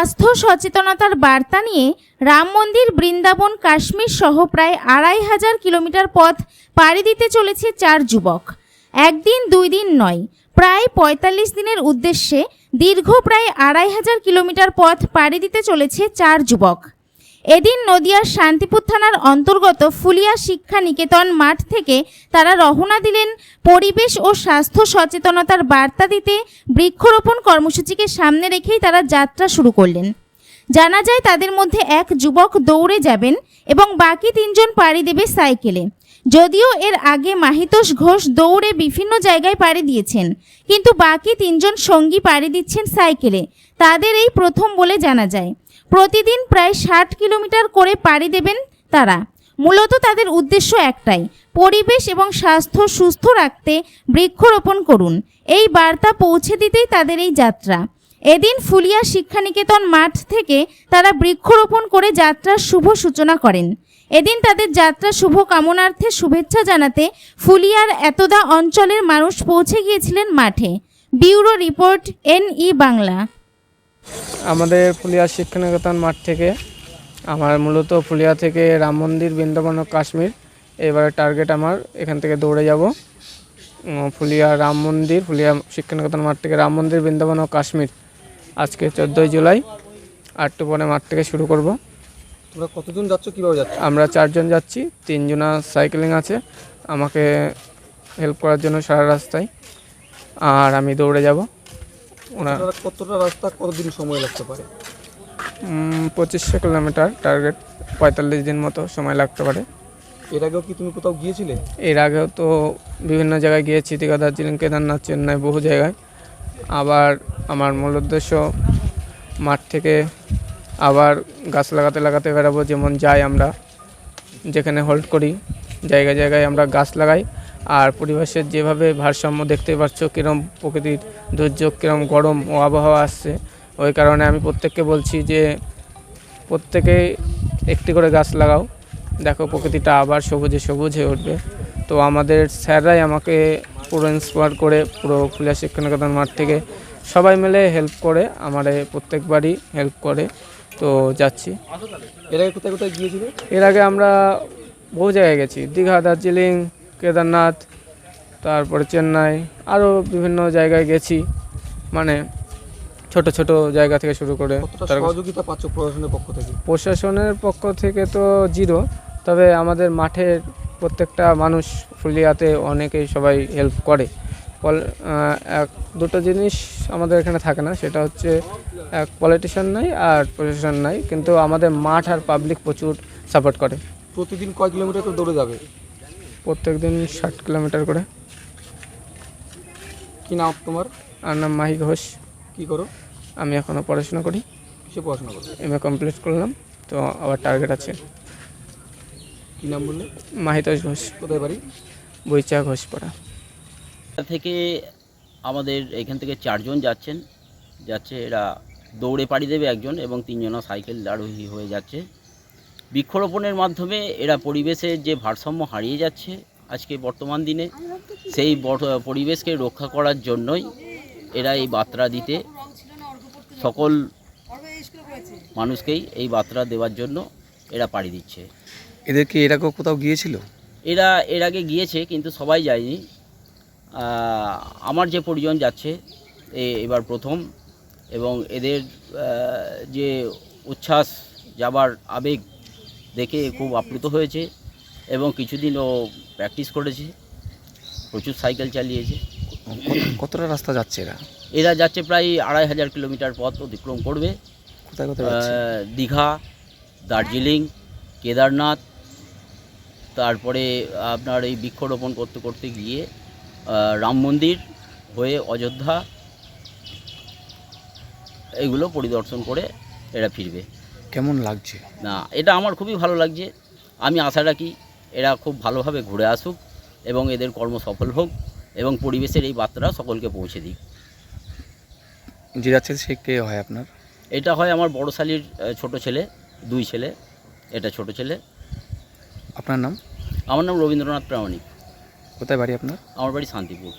স্বাস্থ্য সচেতনতার বার্তা নিয়ে রাম মন্দির, বৃন্দাবন, কাশ্মীর সহ প্রায় আড়াই হাজার কিলোমিটার পথ পাড়ি দিতে চলেছে চার যুবক। একদিন, দুই দিন নয়, প্রায় পঁয়তাল্লিশ দিনের উদ্দেশ্যে দীর্ঘ প্রায় আড়াই হাজার কিলোমিটার পথ পাড়ি দিতে চলেছে চার যুবক। এদিন নদিয়ার শান্তিপুর থানার অন্তর্গত ফুলিয়া শিক্ষা নিকেতন মাঠ থেকে তারা রওনা দিলেন পরিবেশ ও স্বাস্থ্য সচেতনতার বার্তা দিতে বৃক্ষরোপণ কর্মসূচিকে সামনে রেখেই তারা যাত্রা শুরু করলেন। জানা যায় তাদের মধ্যে এক যুবক দৌড়ে যাবেন এবং বাকি তিনজন পাড়ি দেবে সাইকেলে। যদিও এর আগে মাহিতোষ ঘোষ দৌড়ে বিভিন্ন জায়গায় পাড়ি দিয়েছেন, কিন্তু বাকি তিনজন সঙ্গী পাড়ি দিচ্ছেন সাইকেলে। তাদের এই প্রথম বলে জানা যায়। প্রতিদিন প্রায় ষাট কিলোমিটার করে পাড়ি দেবেন তারা। মূলত তাদের উদ্দেশ্য একটাই, পরিবেশ এবং স্বাস্থ্য সুস্থ রাখতে বৃক্ষরোপণ করুন। এই বার্তা পৌঁছে দিতেই তাদের এই যাত্রা। এদিন ফুলিয়া শিক্ষানিকেতন মাঠ থেকে তারা বৃক্ষরোপণ করে যাত্রার শুভ সূচনা করেন। এদিন তাদের যাত্রা শুভ কামনার্থে শুভেচ্ছা জানাতে ফুলিয়ার এতদা অঞ্চলের মানুষ পৌঁছে গিয়েছিলেন মাঠে। Bureau report N E Bangla. আমাদের ফুলিয়া শিক্ষানিকেতন মাঠ থেকে আমার মূলত ফুলিয়া থেকে রাম মন্দির বৃন্দাবন ও কাশ্মীর এবারে টার্গেট আমার। এখান থেকে দৌড়ে যাব। ফুলিয়া রাম মন্দির ফুলিয়া শিক্ষানিকেতন মাঠ থেকে রাম মন্দির বৃন্দাবন ও কাশ্মীর আজকে চোদ্দোই জুলাই। আটটু পরে মাঠ থেকে শুরু করব। তোমরা কতজন যাচ্ছ কীভাবে যাচ্ছ? আমরা চারজন যাচ্ছি তিনজনা সাইকেলিং আছে। আমাকে হেল্প করার জন্য সারা রাস্তায়। আর আমি দৌড়ে যাব। ওনার কতটা- রাস্তা কতদিন সময় লাগতে পারে? পঁচিশশো কিলোমিটার টার্গেট পঁয়তাল্লিশ দিন মতো সময় লাগতে পারে। এর আগেও কি তুমি কোথাও গিয়েছিলে? এর আগেও তো বিভিন্ন জায়গায় গিয়েছি দীঘা দার্জিলিং কেদারনাথ চেন্নাই বহু জায়গায়। আবার আমার মূল উদ্দেশ্য মাঠ থেকে আবার গাছ লাগাতে লাগাতে বেরাবো যেমন যাই আমরা যেখানে হোল্ড করি জায়গায় জায়গায় আমরা গাছ লাগাই। আর পরিবেশের যেভাবে ভারসাম্য দেখতে পাচ্ছ কীরম প্রকৃতির দুর্যোগ কীরম গরম ও আবহাওয়া আসছে ওই কারণে আমি প্রত্যেককে বলছি যে প্রত্যেকেই একটি করে গাছ লাগাও। দেখো প্রকৃতিটা আবার সবুজে সবুজ হয়ে উঠবে। তো আমাদের স্যাররাই আমাকে পুরো ইন্সপায়ার করে পুরো ফুলিয়া শিক্ষানিকেতন মাঠ থেকে সবাই মিলে হেল্প করে আমারে প্রত্যেকবারই হেল্প করে। তো যাচ্ছি। এর আগে কোথায় কোথায় গিয়েছিলে? এর আগে আমরা বহু জায়গায় গেছি। দীঘা দার্জিলিং কেদারনাথ তারপরে চেন্নাই আরও বিভিন্ন জায়গায় গেছি। মানে ছোট ছোট জায়গা থেকে শুরু করে সহযোগিতা পাচ্ছ প্রশাসনের পক্ষ থেকে? প্রশাসনের পক্ষ থেকে তো জিরো তবে আমাদের মাঠের প্রত্যেকটা মানুষ ফুলিয়াতে অনেকেই সবাই হেল্প করে। এক দুটো জিনিস আমাদের এখানে থাকে না সেটা হচ্ছে এক পলিটিশিয়ান নাই আর প্রশাসন নাই কিন্তু আমাদের মাঠ আর পাবলিক প্রচুর সাপোর্ট করে। প্রতিদিন কয় কিলোমিটার করে দৌড়ে যাবে? প্রত্যেক দিন ষাট কিলোমিটার করে। কি নাম তোমার? আর নাম মাহি ঘোষ। কী করো? আমি এখনও পড়াশোনা করি। কিসে পড়াশোনা করো? এম এ কমপ্লিট করলাম তো আবার টার্গেট আছে। কি নাম বললে? মাহিতোষ ঘোষ। কোথায় বাড়ি? বইচা ঘোষ পড়া। থেকে আমাদের এখান থেকে চারজন যাচ্ছেন। যাচ্ছে এরা দৌড়ে পাড়ি দেবে একজন এবং তিনজনা সাইকেল আরোহী হয়ে যাচ্ছে। বৃক্ষরোপণের মাধ্যমে এরা পরিবেশের যে ভারসাম্য হারিয়ে যাচ্ছে আজকে বর্তমান দিনে সেই পরিবেশকে রক্ষা করার জন্যই এরা এই বার্তা দিতে সকল মানুষকেই এই বার্তা দেওয়ার জন্য এরা পাড়ি দিচ্ছে। এদের কি এর কোথাও গিয়েছিল? এরা এর আগে গিয়েছে কিন্তু সবাই যায়নি। আমার যে পরিজন যাচ্ছে এ এবার প্রথম এবং এদের যে উচ্ছ্বাস যাবার আবেগ দেখে খুব আপ্লুত হয়েছে এবং কিছুদিন ও প্র্যাকটিস করেছে প্রচুর সাইকেল চালিয়েছে। কতটা রাস্তা যাচ্ছে এরা? এরা যাচ্ছে প্রায় আড়াই হাজার কিলোমিটার পথ অতিক্রম করবে। কোথায় কোথায় দীঘা দার্জিলিং কেদারনাথ তারপরে আপনার এই বৃক্ষরোপণ করতে করতে গিয়ে রাম মন্দির হয়ে অযোধ্যা এগুলো পরিদর্শন করে এরা ফিরবে। কেমন লাগছে? না এটা আমার খুবই ভালো লাগছে। আমি আশা রাখি এরা খুব ভালোভাবে ঘুরে আসুক এবং এদের কর্ম সফল হোক এবং পরিবেশের এই বার্তাটা সকলকে পৌঁছে দিক। যে যাচ্ছে সে কে হয় আপনার? এটা হয় আমার বড় শালির ছোট ছেলে দুই ছেলে এটা ছোট ছেলে। আপনার নাম? আমার নাম রবীন্দ্রনাথ প্রামাণিক। কোথায় বাড়ি আপনার? আমার বাড়ি শান্তিপুর।